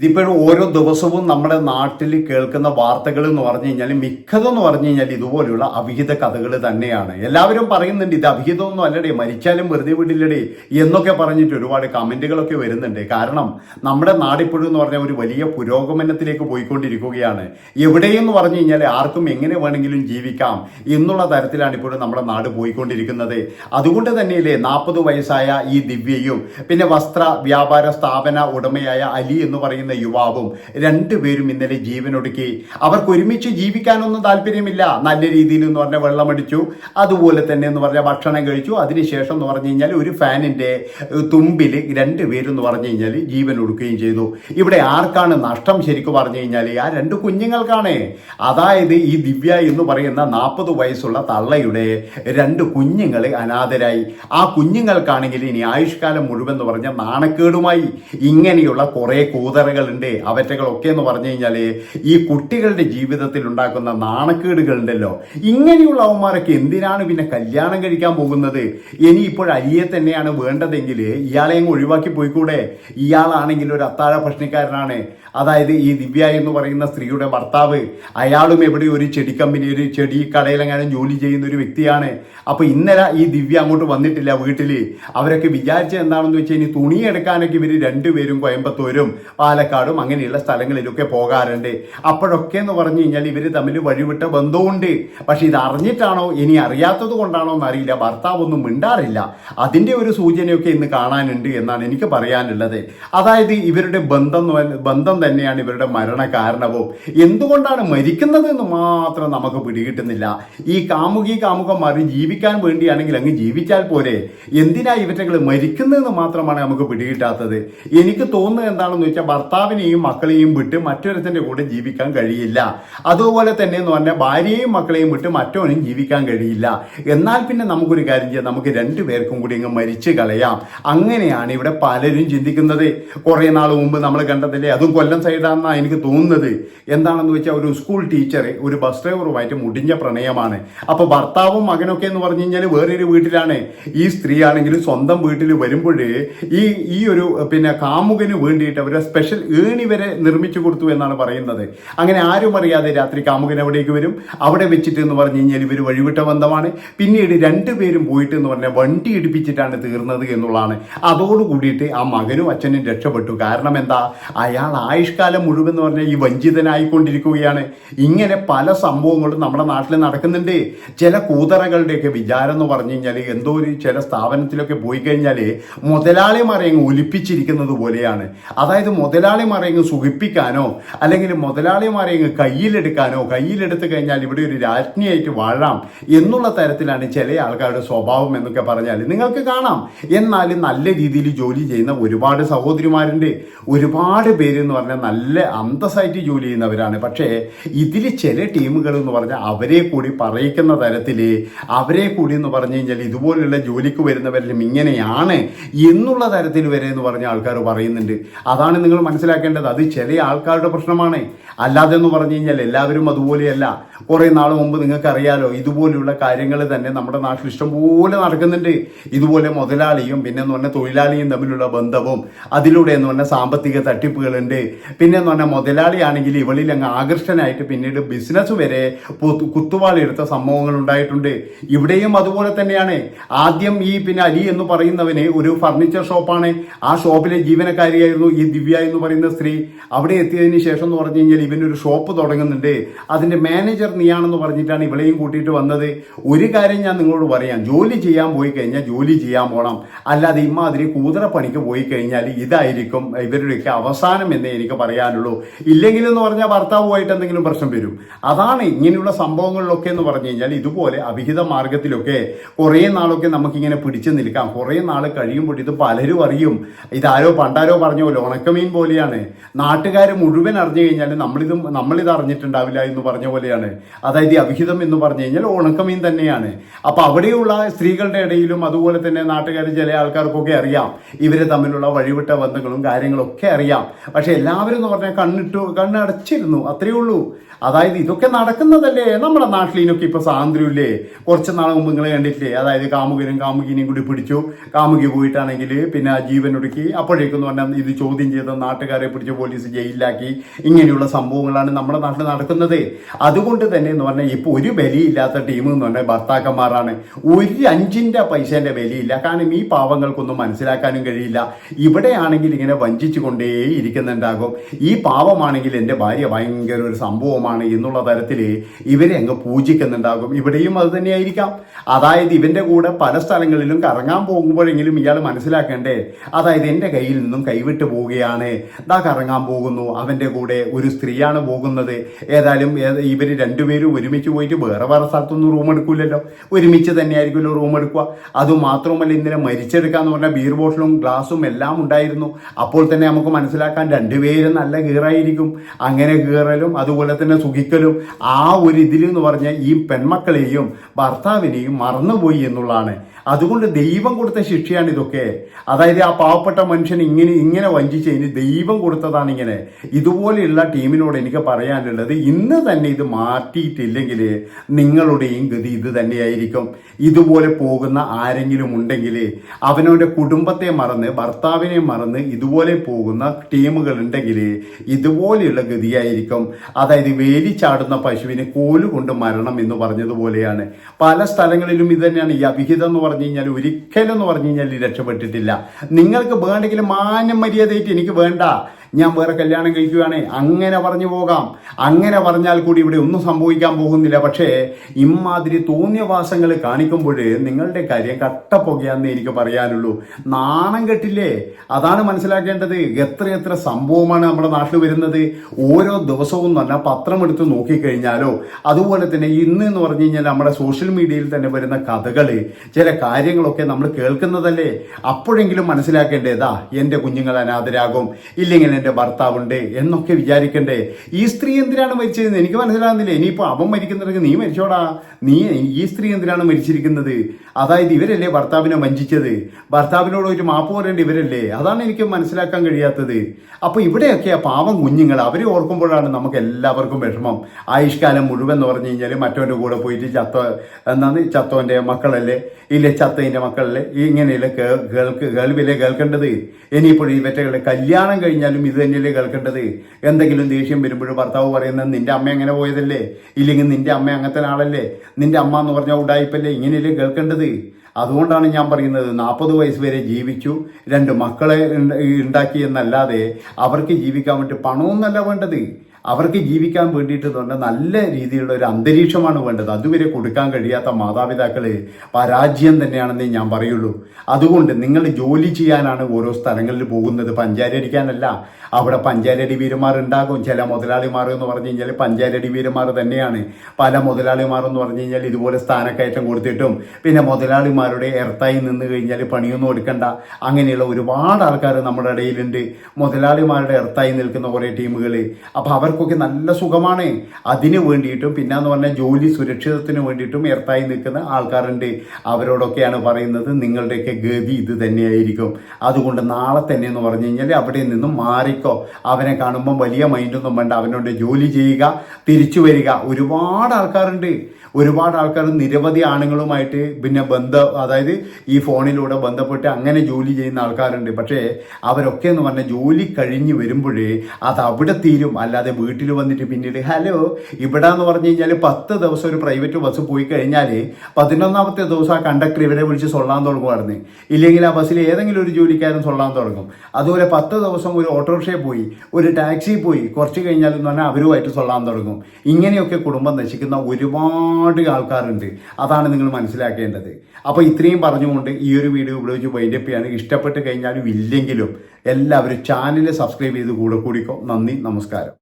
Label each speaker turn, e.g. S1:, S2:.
S1: ഇതിപ്പോഴും ഓരോ ദിവസവും നമ്മുടെ നാട്ടിൽ കേൾക്കുന്ന വാർത്തകൾ എന്ന് പറഞ്ഞു കഴിഞ്ഞാൽ മിക്കതെന്ന് പറഞ്ഞു കഴിഞ്ഞാൽ ഇതുപോലെയുള്ള അവിഹിത കഥകൾ തന്നെയാണ്. എല്ലാവരും പറയുന്നുണ്ട് ഇത് അവിഹിതമൊന്നും അല്ലടേ മരിച്ചാലും വെറുതെ വിടില്ലടേ എന്നൊക്കെ പറഞ്ഞിട്ട് ഒരുപാട് കമന്റുകളൊക്കെ വരുന്നുണ്ട്. കാരണം നമ്മുടെ നാടിപ്പോഴും എന്ന് പറഞ്ഞാൽ ഒരു വലിയ പുരോഗമനത്തിലേക്ക് പോയിക്കൊണ്ടിരിക്കുകയാണ്. എവിടെയെന്ന് പറഞ്ഞു കഴിഞ്ഞാൽ ആർക്കും എങ്ങനെ വേണമെങ്കിലും ജീവിക്കാം എന്നുള്ള തരത്തിലാണ് ഇപ്പോഴും നമ്മുടെ നാട് പോയിക്കൊണ്ടിരിക്കുന്നത്. അതുകൊണ്ട് തന്നെയല്ലേ നാൽപ്പത് വയസ്സായ ഈ ദിവ്യയും പിന്നെ വസ്ത്ര വ്യാപാര സ്ഥാപന ഉടമയായ അലി എന്ന് പറയുന്ന യുവാവും രണ്ടുപേരും ഇന്നലെ ജീവനൊടുക്കി. അവർക്ക് ഒരുമിച്ച് ജീവിക്കാനൊന്നും താല്പര്യമില്ല. നല്ല രീതിയിൽ എന്ന് പറഞ്ഞാൽ വെള്ളമടിച്ചു. അതുപോലെ തന്നെ എന്ന് പറഞ്ഞാൽ ഭക്ഷണം കഴിച്ചു. അതിനുശേഷം എന്ന് പറഞ്ഞു കഴിഞ്ഞാൽ ഒരു ഫാനിന്റെ തുമ്പിൽ രണ്ടുപേരും എന്ന് പറഞ്ഞു കഴിഞ്ഞാൽ ജീവൻ ഒടുക്കുകയും ചെയ്തു. ഇവിടെ ആർക്കാണ് നഷ്ടം ശരിക്കും പറഞ്ഞു കഴിഞ്ഞാൽ? ആ രണ്ട് കുഞ്ഞുങ്ങൾക്കാണ്. അതായത് ഈ ദിവ്യ എന്ന് പറയുന്ന നാൽപ്പത് വയസ്സുള്ള തള്ളയുടെ രണ്ട് കുഞ്ഞുങ്ങൾ അനാഥരായി. ആ കുഞ്ഞുങ്ങൾക്കാണെങ്കിൽ ഇനി ആയുഷ്കാലം മുഴുവൻ എന്ന് പറഞ്ഞ നാണക്കേടുമായി. ഇങ്ങനെയുള്ള കുറേ കൂതറകളുണ്ട് അവറ്റകളൊക്കെ എന്ന് പറഞ്ഞു കഴിഞ്ഞാൽ ഈ കുട്ടികളുടെ ജീവിതത്തിൽ ഉണ്ടാക്കുന്ന നാണക്കേടുകളുണ്ടല്ലോ. ഇങ്ങനെയുള്ള അവന്മാരൊക്കെ എന്തിനാണ് പിന്നെ കല്യാണം കഴിക്കാൻ പോകുന്നത്? ഇനി ഇപ്പോൾ അരിയെ തന്നെയാണ് വേണ്ടതെങ്കിൽ ഇയാളെ അങ്ങ് ഒഴിവാക്കി പോയിക്കൂടെ? ഇയാളാണെങ്കിൽ ഒരു അത്താഴ ഭക്ഷണിക്കാരനാണ്. അതായത് ഈ ദിവ്യ എന്ന് പറയുന്ന സ്ത്രീയുടെ ഭർത്താവ് അയാളും എവിടെ ഒരു ചെടി കമ്പനി ഒരു ചെടി കടയിലെങ്ങാനും ജോലി ചെയ്യുന്ന ഒരു വ്യക്തിയാണ്. അപ്പോൾ ഇന്നലെ ഈ ദിവ്യ അങ്ങോട്ട് വന്നിട്ടില്ല വീട്ടിൽ. അവരൊക്കെ വിചാരിച്ച എന്താണെന്ന് വെച്ച് കഴിഞ്ഞാൽ തുണി എടുക്കാനൊക്കെ ഇവർ രണ്ടുപേരും കോയമ്പത്തൂരും പാലക്കാടും അങ്ങനെയുള്ള സ്ഥലങ്ങളിലൊക്കെ പോകാറുണ്ട്. അപ്പോഴൊക്കെ എന്ന് പറഞ്ഞു കഴിഞ്ഞാൽ ഇവർ തമ്മിൽ വഴിവിട്ട ബന്ധമുണ്ട് പക്ഷേ ഇത് അറിഞ്ഞിട്ടാണോ ഇനി അറിയാത്തത് കൊണ്ടാണോ എന്നറിയില്ല. ഭർത്താവ് ഒന്നും മിണ്ടാറില്ല. അതിന്റെ ഒരു സൂചനയൊക്കെ ഇന്ന് കാണാനുണ്ട് എന്നാണ് എനിക്ക് പറയാനുള്ളത്. അതായത് ഇവരുടെ ബന്ധം ബന്ധം തന്നെയാണ് ഇവരുടെ മരണ കാരണവും എന്തുകൊണ്ടാണ് മരിക്കുന്നത് എന്ന് മാത്രം നമുക്ക് പിടികിട്ടുന്നില്ല. ഈ കാമുകി കാമുകന്മാർ ജീവിക്കാൻ വേണ്ടിയാണെങ്കിൽ അങ്ങ് ജീവിച്ചാൽ പോരെ. എന്തിനാ ഇവറ്റകൾ മരിക്കുന്നതെന്ന് മാത്രമാണ് നമുക്ക് പിടികിട്ടാത്തത്? എനിക്ക് തോന്നുന്നത് എന്താണെന്ന് വെച്ചാൽ ഭർത്താവിനെയും മക്കളെയും വിട്ട് മറ്റൊരുത്തിന്റെ കൂടെ ജീവിക്കാൻ കഴിയില്ല. അതുപോലെ തന്നെ എന്ന് പറഞ്ഞാൽ ഭാര്യയെയും മക്കളെയും വിട്ട് മറ്റോനും ജീവിക്കാൻ കഴിയില്ല. എന്നാൽ പിന്നെ നമുക്കൊരു കാര്യം ചെയ്യാം. നമുക്ക് രണ്ടു പേർക്കും കൂടി അങ്ങ് മരിച്ചു കളയാം. അങ്ങനെയാണ് ഇവിടെ പലരും ചിന്തിക്കുന്നത്. കുറേ നാൾ മുമ്പ് നമ്മൾ കണ്ടതില്ലേ? അതും കൊല്ലം സൈഡാണെന്നാണ് എനിക്ക് തോന്നുന്നത്. എന്താണെന്ന് വെച്ചാൽ ഒരു സ്കൂൾ ടീച്ചർ ഒരു ബസ് ഡ്രൈവറുമായിട്ട് മുടിഞ്ഞ പ്രണയമാണ്. അപ്പോൾ ഭർത്താവും മകനൊക്കെ എന്ന് പറഞ്ഞു കഴിഞ്ഞാൽ വേറൊരു വീട്ടിലാണ്. ഈ സ്ത്രീ ആണെങ്കിലും സ്വന്തം വീട്ടിൽ വരുമ്പോഴേ ഈ ഈ ഒരു പിന്നെ കാമുകന് വേണ്ടിയിട്ട് അവരെ സ്പെഷ്യൽ ഏണി വരെ നിർമ്മിച്ചു കൊടുത്തു എന്നാണ് പറയുന്നത്. അങ്ങനെ ആരും അറിയാതെ രാത്രി കാമുകൻ എവിടേക്ക് വരും. അവിടെ വെച്ചിട്ട് എന്ന് പറഞ്ഞു കഴിഞ്ഞാൽ ഇവർ വഴിവിട്ട ബന്ധമാണ്. പിന്നീട് രണ്ടുപേരും പോയിട്ട് എന്ന് പറഞ്ഞാൽ വണ്ടി ഇടിപ്പിച്ചിട്ടാണ് തീർന്നത് എന്നുള്ളതാണ്. അതോടുകൂടിയിട്ട് ആ മകനും അച്ഛനും രക്ഷപ്പെട്ടു. കാരണം എന്താ? അയാൾ ആയുഷ്കാലം മുഴുവൻ എന്ന് പറഞ്ഞാൽ ഈ വഞ്ചിതനായിക്കൊണ്ടിരിക്കുകയാണ്. ഇങ്ങനെ പല സംഭവങ്ങളും നമ്മുടെ നാട്ടിൽ നടക്കുന്നുണ്ട്. ചില കൂതറകളുടെയൊക്കെ വിചാരം എന്ന് പറഞ്ഞു കഴിഞ്ഞാൽ എന്തോ ഒരു ചില സ്ഥാപനത്തിലൊക്കെ പോയി കഴിഞ്ഞാൽ മുതലാളിമാരെ ഒലിപ്പിച്ചിരിക്കുന്നത് പോലെയാണ്. അതായത് മുതലാളിമാരെ അങ്ങ് സുഖിപ്പിക്കാനോ അല്ലെങ്കിൽ മുതലാളിമാരെ അങ്ങ് കയ്യിലെടുക്കാനോ കയ്യിലെടുത്ത് കഴിഞ്ഞാൽ ഇവിടെ ഒരു രാജ്ഞിയായിട്ട് വാഴാം എന്നുള്ള തരത്തിലാണ് ചില ആൾക്കാരുടെ സ്വഭാവം എന്നൊക്കെ പറഞ്ഞാൽ നിങ്ങൾക്ക് കാണാം. എന്നാലും നല്ല രീതിയിൽ ജോലി ചെയ്യുന്ന ഒരുപാട് സഹോദരിമാരുണ്ട്. ഒരുപാട് പേര് എന്ന് പറഞ്ഞാൽ നല്ല അന്തസ്സായിട്ട് ജോലി ചെയ്യുന്നവരാണ്. പക്ഷേ ഇതിൽ ചില ടീമുകൾ എന്ന് പറഞ്ഞാൽ അവരെ കൂടി പറയിക്കുന്ന തരത്തിൽ അവരെ കൂടി എന്ന് പറഞ്ഞു കഴിഞ്ഞാൽ ഇതുപോലുള്ള ജോലിക്ക് വരുന്നവരിലും ഇങ്ങനെയാണ് എന്നുള്ള തരത്തിൽ വരെ എന്ന് പറഞ്ഞ ആൾക്കാർ പറയുന്നുണ്ട്. അതാണ് നിങ്ങൾ മനസ്സിലാക്കേണ്ടത് അത് ചില ആൾക്കാരുടെ പ്രശ്നമാണ്. അല്ലാതെ എന്ന് പറഞ്ഞു കഴിഞ്ഞാൽ എല്ലാവരും അതുപോലെയല്ല. കുറേ നാൾ മുമ്പ് നിങ്ങൾക്കറിയാലോ ഇതുപോലെയുള്ള കാര്യങ്ങൾ തന്നെ നമ്മുടെ നാട്ടിൽ ഇഷ്ടംപോലെ നടക്കുന്നുണ്ട്. ഇതുപോലെ മുതലാളിയും പിന്നെ എന്ന് പറഞ്ഞാൽ തൊഴിലാളിയും തമ്മിലുള്ള ബന്ധവും അതിലൂടെ എന്ന് പറഞ്ഞാൽ സാമ്പത്തിക തട്ടിപ്പുകളുണ്ട്. പിന്നെ എന്ന് പറഞ്ഞാൽ മുതലാളിയാണെങ്കിൽ ഇവളിൽ അങ്ങ് ആകർഷ്ടനായിട്ട് പിന്നീട് ബിസിനസ് വരെ കുത്തുവാളിയെടുത്ത സംഭവങ്ങൾ ഉണ്ടായിട്ടുണ്ട്. ഇവിടെയും അതുപോലെ തന്നെയാണ്. ആദ്യം ഈ പിന്നെ അലി എന്ന് പറയുന്നവന് ഒരു ഫർണിച്ചർ ഷോപ്പാണ് ആ ഷോപ്പിലെ ജീവനക്കാരിയായിരുന്നു ഈ ദിവ്യ എന്ന് പറയുന്ന സ്ത്രീ അവിടെ എത്തിയതിന് ശേഷം എന്ന് പറഞ്ഞു കഴിഞ്ഞാൽ ഇവനൊരു ഷോപ്പ് തുടങ്ങുന്നുണ്ട്. അതിന്റെ മാനേജർ നീയാണെന്ന് പറഞ്ഞിട്ടാണ് ഇവളെയും കൂട്ടിയിട്ട് വന്നത്. ഒരു കാര്യം ഞാൻ നിങ്ങളോട് പറയാം. ജോലി ചെയ്യാൻ പോയി കഴിഞ്ഞാൽ ജോലി ചെയ്യാൻ പോകണം അല്ലാതെ ഇമ്മാതിരി കൂതറ പണിക്ക് പോയി കഴിഞ്ഞാൽ ഇതായിരിക്കും ഇവരുടെയൊക്കെ അവസാനം എന്നേ എനിക്ക് പറയാനുള്ളൂ. ഇല്ലെങ്കിൽ എന്ന് പറഞ്ഞാൽ ഭർത്താവുമായിട്ട് എന്തെങ്കിലും പ്രശ്നം വരും. അതാണ് ഇങ്ങനെയുള്ള സംഭവങ്ങളിലൊക്കെ എന്ന് പറഞ്ഞു കഴിഞ്ഞാൽ ഇതുപോലെ അവിഹിത മാർഗത്തിലൊക്കെ കുറേ നാളൊക്കെ നമുക്കിങ്ങനെ പിടിച്ചു നിൽക്കാം. കുറേ നാൾ കഴിയുമ്പോൾ ഇത് പലരും അറിയും. ഇതാരോ പണ്ടാരോ പറഞ്ഞ പോലെ ഉണക്കമീൻ പോലെയാണ്. നാട്ടുകാർ മുഴുവൻ അറിഞ്ഞു കഴിഞ്ഞാൽ നമ്മളിത് നമ്മളിത് അറിഞ്ഞിട്ടുണ്ടാവില്ല എന്ന് പറഞ്ഞ പോലെയാണ്. അതായത് അവിഹിതം എന്ന് പറഞ്ഞു കഴിഞ്ഞാൽ ഉണക്കമീൻ തന്നെയാണ്. അപ്പോൾ അവിടെയുള്ള സ്ത്രീകളുടെ ഇടയിലും അതുപോലെ തന്നെ നാട്ടുകാർ ചില ആൾക്കാർക്കൊക്കെ അറിയാം. ഇവർ തമ്മിലുള്ള വഴിവിട്ട ബന്ധങ്ങളും കാര്യങ്ങളൊക്കെ അറിയാം. പക്ഷെ എല്ലാവരും എന്ന് പറഞ്ഞാൽ കണ്ണിട്ടു കണ്ണടച്ചിരുന്നു. അത്രയേ ഉള്ളൂ. അതായത് ഇതൊക്കെ നടക്കുന്നതല്ലേ? നമ്മുടെ നാട്ടിൽ ഇപ്പോൾ ഇപ്പൊ സ്വാതന്ത്ര്യമില്ലേ? കുറച്ച് നാൾ മുമ്പ് നിങ്ങൾ കണ്ടിട്ടില്ലേ? അതായത് കാമുകനും കാമുകിനെയും കൂടി പിടിച്ചു. കാമുകി പോയിട്ടാണെങ്കിൽ പിന്നെ ആ ജീവൻ ഒടുക്കി അപ്പോഴേക്കെന്ന് പറഞ്ഞാൽ ഇത് ചോദ്യം ചെയ്ത നാട്ടുകാർ നാട്ടുകാരെ പിടിച്ച് പോലീസ് ജയിലിലാക്കി. ഇങ്ങനെയുള്ള സംഭവങ്ങളാണ് നമ്മുടെ നാട്ടിൽ നടക്കുന്നത്. അതുകൊണ്ട് തന്നെ എന്ന് പറഞ്ഞാൽ ഇപ്പോൾ ഒരു ബലിയില്ലാത്ത ടീം എന്ന് പറഞ്ഞാൽ ഭർത്താക്കന്മാരാണ്. ഒരു അഞ്ചിന്റെ പൈസേന്റെ വിലയില്ല കാരണം ഈ പാവങ്ങൾക്കൊന്നും മനസ്സിലാക്കാനും കഴിയില്ല. ഇവിടെയാണെങ്കിൽ ഇങ്ങനെ വഞ്ചിച്ചു കൊണ്ടേ ഇരിക്കുന്നുണ്ടാകും. ഈ പാവമാണെങ്കിൽ എന്റെ ഭാര്യ ഭയങ്കര ഒരു സംഭവമാണ് എന്നുള്ള തരത്തിൽ ഇവരെ അങ്ങ് പൂജിക്കുന്നുണ്ടാകും. ഇവിടെയും അത് തന്നെയായിരിക്കാം. അതായത് ഇവന്റെ കൂടെ പല സ്ഥലങ്ങളിലും കറങ്ങാൻ പോകുമ്പോഴെങ്കിലും ഇയാൾ മനസ്സിലാക്കേണ്ടേ അതായത് എന്റെ കയ്യിൽ നിന്നും കൈവിട്ടു പോവുകയാണ്. ദാ കറങ്ങാൻ പോകുന്നു. അവന്റെ കൂടെ ഒരു സ്ത്രീയാണ് പോകുന്നത്. ഏതായാലും ഇവർ രണ്ടുപേരും ഒരുമിച്ച് പോയിട്ട് വേറെ വേറെ സ്ഥലത്തൊന്നും റൂം എടുക്കില്ലല്ലോ ഒരുമിച്ച് തന്നെയായിരിക്കുമല്ലോ റൂം എടുക്കുക. അതുമാത്രമല്ല ഇന്നലെ മരിച്ചെടുക്കാന്ന് പറഞ്ഞാൽ ബീർ ബോട്ടിലും ഗ്ലാസും എല്ലാം ഉണ്ടായിരുന്നു. അപ്പോൾ തന്നെ നമുക്ക് മനസ്സിലാക്കാൻ രണ്ടുപേരും നല്ല കീറായിരിക്കും. അങ്ങനെ കീറലും അതുപോലെ തന്നെ സുഖിക്കലും ആ ഒരു ഇതിൽ എന്ന് പറഞ്ഞാൽ ഈ പെൺമക്കളെയും ഭർത്താവിനെയും മറന്നുപോയി എന്നുള്ളതാണ്. അതുകൊണ്ട് ദൈവം കൊടുത്ത ശിക്ഷയാണ് ഇതൊക്കെ. അതായത് ആ പാവപ്പെട്ട മനുഷ്യൻ ഇങ്ങനെ ഇങ്ങനെ വഞ്ചിച്ചതിന് ദൈവം കൊടുത്തതാണ് ഇങ്ങനെ ഇതുപോലെയുള്ള ടീമിനോട് എനിക്ക് പറയാനുള്ളത് ഇന്ന് തന്നെ ഇത് മാറ്റിയിട്ടില്ലെങ്കിൽ നിങ്ങളുടെയും ഗതി ഇത് തന്നെയായിരിക്കും. ഇതുപോലെ പോകുന്ന ആരെങ്കിലും ഉണ്ടെങ്കിൽ അവനവന്റെ കുടുംബത്തെ മറന്ന് ഭർത്താവിനെ മറന്ന് ഇതുപോലെ പോകുന്ന ടീമുകൾ ഉണ്ടെങ്കിൽ ഇതുപോലെയുള്ള ഗതിയായിരിക്കും. അതായത് വേലി ചാടുന്ന പശുവിനെ കോലുകൊണ്ട് മരണം എന്ന് പറഞ്ഞതുപോലെയാണ്. പല സ്ഥലങ്ങളിലും ഇത് തന്നെയാണ്. ഈ അവിഹിതം എന്ന് പറഞ്ഞു കഴിഞ്ഞാൽ ഒരിക്കലും എന്ന് പറഞ്ഞു കഴിഞ്ഞാൽ രക്ഷപ്പെട്ടിട്ടില്ല. നിങ്ങൾക്ക് വേണ്ടെങ്കിൽ മാന്യം മര്യാദയായിട്ട് എനിക്ക് വേണ്ട. ഞാൻ വേറെ കല്യാണം കഴിക്കുകയാണേ. അങ്ങനെ പറഞ്ഞു പോകാം. അങ്ങനെ പറഞ്ഞാൽ കൂടി ഇവിടെ ഒന്നും സംഭവിക്കാൻ പോകുന്നില്ല. പക്ഷേ ഇമാതിരി തോന്നിയവാസങ്ങൾ കാണിക്കുമ്പോൾ നിങ്ങളുടെ കാര്യം കട്ടപ്പുകയാന്ന് എനിക്ക് പറയാനുള്ളൂ. നാണം കെട്ടില്ലേ? അതാണ് മനസ്സിലാക്കേണ്ടത്. എത്ര എത്ര സംഭവമാണ് നമ്മുടെ നാട്ടിൽ വരുന്നത്. ഓരോ ദിവസവും തന്നെ പത്രം എടുത്ത് നോക്കിക്കഴിഞ്ഞാലോ അതുപോലെ തന്നെ ഇന്ന് എന്ന് പറഞ്ഞു കഴിഞ്ഞാൽ നമ്മുടെ സോഷ്യൽ മീഡിയയിൽ തന്നെ വരുന്ന കഥകൾ ചില കാര്യങ്ങളൊക്കെ നമ്മൾ കേൾക്കുന്നതല്ലേ? അപ്പോഴെങ്കിലും മനസ്സിലാക്കേണ്ടതാ എന്റെ കുഞ്ഞുങ്ങൾ അനാഥരാകും. ഇല്ലെങ്കിൽ എന്റെ ഭർത്താവുണ്ട് എന്നൊക്കെ വിചാരിക്കണ്ടേ? ഈ സ്ത്രീ എന്തിനാണ് മരിച്ചതെന്ന് എനിക്ക് മനസ്സിലാകുന്നില്ല. ഇനിയിപ്പോൾ അവൻ മരിക്കുന്നുണ്ടെങ്കിൽ നീ മരിച്ചോടാ. നീ ഈ സ്ത്രീ എന്തിനാണ് മരിച്ചിരിക്കുന്നത്? അതായത് ഇവരല്ലേ ഭർത്താവിനെ വഞ്ചിച്ചത്? ഭർത്താവിനോട് ഒരു മാപ്പ് പറയേണ്ട ഇവരല്ലേ? അതാണ് എനിക്ക് മനസ്സിലാക്കാൻ കഴിയാത്തത്. അപ്പോൾ ഇവിടെയൊക്കെ ആ പാവം കുഞ്ഞുങ്ങൾ അവരെ ഓർക്കുമ്പോഴാണ് നമുക്ക് എല്ലാവർക്കും വിഷമം. ആയുഷ്കാലം മുഴുവൻ എന്ന് പറഞ്ഞു കഴിഞ്ഞാൽ മറ്റവന്റെ കൂടെ പോയിട്ട് ചത്ത എന്താണ്? ചത്തോന്റെ മക്കളല്ലേ? ഇല്ലേ ചത്തതിന്റെ മക്കളല്ലേ? ഇങ്ങനെയല്ലേ കേൾക്ക് കേൾവില്ലേ കേൾക്കേണ്ടത്? ഇനിയിപ്പോൾ ഈ വെറ്റകളെ കല്യാണം കഴിഞ്ഞാലും ഇത് തന്നെയല്ലേ കേൾക്കേണ്ടത്? എന്തെങ്കിലും ദേഷ്യം വരുമ്പോഴും ഭർത്താവ് പറയുന്നത് നിന്റെ അമ്മ എങ്ങനെ പോയതല്ലേ? ഇല്ലെങ്കിൽ നിന്റെ അമ്മ അങ്ങനത്തെ ആളല്ലേ നിന്റെ അമ്മ എന്ന് പറഞ്ഞാൽ ഉണ്ടായിപ്പല്ലേ ഇങ്ങനെയല്ലേ കേൾക്കേണ്ടത്? അതുകൊണ്ടാണ് ഞാൻ പറയുന്നത് നാൽപ്പത് വയസ്സ് വരെ ജീവിച്ചു രണ്ട് മക്കളെ ഉണ്ടാക്കി എന്നല്ലാതെ അവർക്ക് ജീവിക്കാൻ വേണ്ടി പണമൊന്നല്ല വേണ്ടത്. അവർക്ക് ജീവിക്കാൻ വേണ്ടിയിട്ട് തന്നെ നല്ല രീതിയിലുള്ള ഒരു അന്തരീക്ഷമാണ് വേണ്ടത്. അതുവരെ കൊടുക്കാൻ കഴിയാത്ത മാതാപിതാക്കൾ പരാജയം തന്നെയാണെന്നേ ഞാൻ പറയുള്ളൂ. അതുകൊണ്ട് നിങ്ങൾ ജോലി ചെയ്യാനാണ് ഓരോ സ്ഥലങ്ങളിൽ പോകുന്നത്. പഞ്ചാരി പഞ്ചായത്തടിക്കാനല്ല അവിടെ പഞ്ചാരടി വീരന്മാർ ഉണ്ടാകും ചില മുതലാളിമാർ എന്ന് പറഞ്ഞു കഴിഞ്ഞാൽ പഞ്ചാരടി വീരന്മാർ തന്നെയാണ്. പല മുതലാളിമാർ എന്ന് പറഞ്ഞു കഴിഞ്ഞാൽ ഇതുപോലെ സ്ഥാനക്കയറ്റം കൊടുത്തിട്ടും പിന്നെ മുതലാളിമാരുടെ എർത്തായി നിന്ന് കഴിഞ്ഞാൽ പണിയൊന്നും എടുക്കണ്ട. അങ്ങനെയുള്ള ഒരുപാട് ആൾക്കാർ നമ്മുടെ ഇടയിലുണ്ട്. മുതലാളിമാരുടെ എർത്തായി നിൽക്കുന്ന കുറേ ടീമുകൾ അപ്പോൾ അവർ അവർക്കൊക്കെ നല്ല സുഖമാണ്. അതിന് വേണ്ടിയിട്ടും പിന്നെ എന്ന് പറഞ്ഞാൽ ജോലി സുരക്ഷിതത്തിന് വേണ്ടിയിട്ടും എർത്തായി നിൽക്കുന്ന ആൾക്കാരുണ്ട്. അവരോടൊക്കെയാണ് പറയുന്നത് നിങ്ങളുടെയൊക്കെ ഗതി ഇത് തന്നെയായിരിക്കും. അതുകൊണ്ട് നാളെ തന്നെ എന്ന് പറഞ്ഞു കഴിഞ്ഞാൽ അവിടെ നിന്നും മാറിക്കോ. അവനെ കാണുമ്പോൾ വലിയ മൈൻഡൊന്നും വേണ്ട. അവനോട് ജോലി ചെയ്യുക തിരിച്ചു വരിക. ഒരുപാട് ആൾക്കാരുണ്ട്. ഒരുപാട് ആൾക്കാർ നിരവധി ആണുങ്ങളുമായിട്ട് പിന്നെ ബന്ധ അതായത് ഈ ഫോണിലൂടെ ബന്ധപ്പെട്ട് അങ്ങനെ ജോലി ചെയ്യുന്ന ആൾക്കാരുണ്ട്. പക്ഷേ അവരൊക്കെ എന്ന് പറഞ്ഞാൽ ജോലി കഴിഞ്ഞ് വരുമ്പോഴേ അത് അവിടെ തീരും. അല്ലാതെ വീട്ടിൽ വന്നിട്ട് പിന്നീട് ഹലോ ഇവിടെ എന്ന് പറഞ്ഞു കഴിഞ്ഞാൽ പത്ത് ദിവസം ഒരു പ്രൈവറ്റ് ബസ് പോയി കഴിഞ്ഞാൽ പതിനൊന്നാമത്തെ ദിവസം ആ കണ്ടക്ടർ ഇവരെ വിളിച്ച് സൊള്ളാൻ തുടങ്ങുമായിരുന്നു ഇല്ലെങ്കിൽ ആ ബസ്സിൽ ഏതെങ്കിലും ഒരു ജോലിക്കാരൻ സൊള്ളാൻ തുടങ്ങും. അതുപോലെ പത്ത് ദിവസം ഒരു ഓട്ടോറിക്ഷയിൽ പോയി ഒരു ടാക്സി പോയി കുറച്ച് കഴിഞ്ഞാൽ എന്ന് പറഞ്ഞാൽ അവരുമായിട്ട് സൊള്ളാൻ തുടങ്ങും. ഇങ്ങനെയൊക്കെ കുടുംബം നശിക്കുന്ന ഒരുപാട് ആൾക്കാരുണ്ട്. അതാണ് നിങ്ങൾ മനസ്സിലാക്കേണ്ടത്. അപ്പോൾ ഇത്രയും പറഞ്ഞുകൊണ്ട് ഈ ഒരു വീഡിയോ ഉപയോഗിച്ച് വൈൻഡപ്പ് ചെയ്യാണ് ഇഷ്ടപ്പെട്ട് കഴിഞ്ഞാലും ഇല്ലെങ്കിലും എല്ലാവരും ചാനൽ സബ്സ്ക്രൈബ് ചെയ്ത് കൂടെ കൂടിക്കോ. നന്ദി നമസ്കാരം.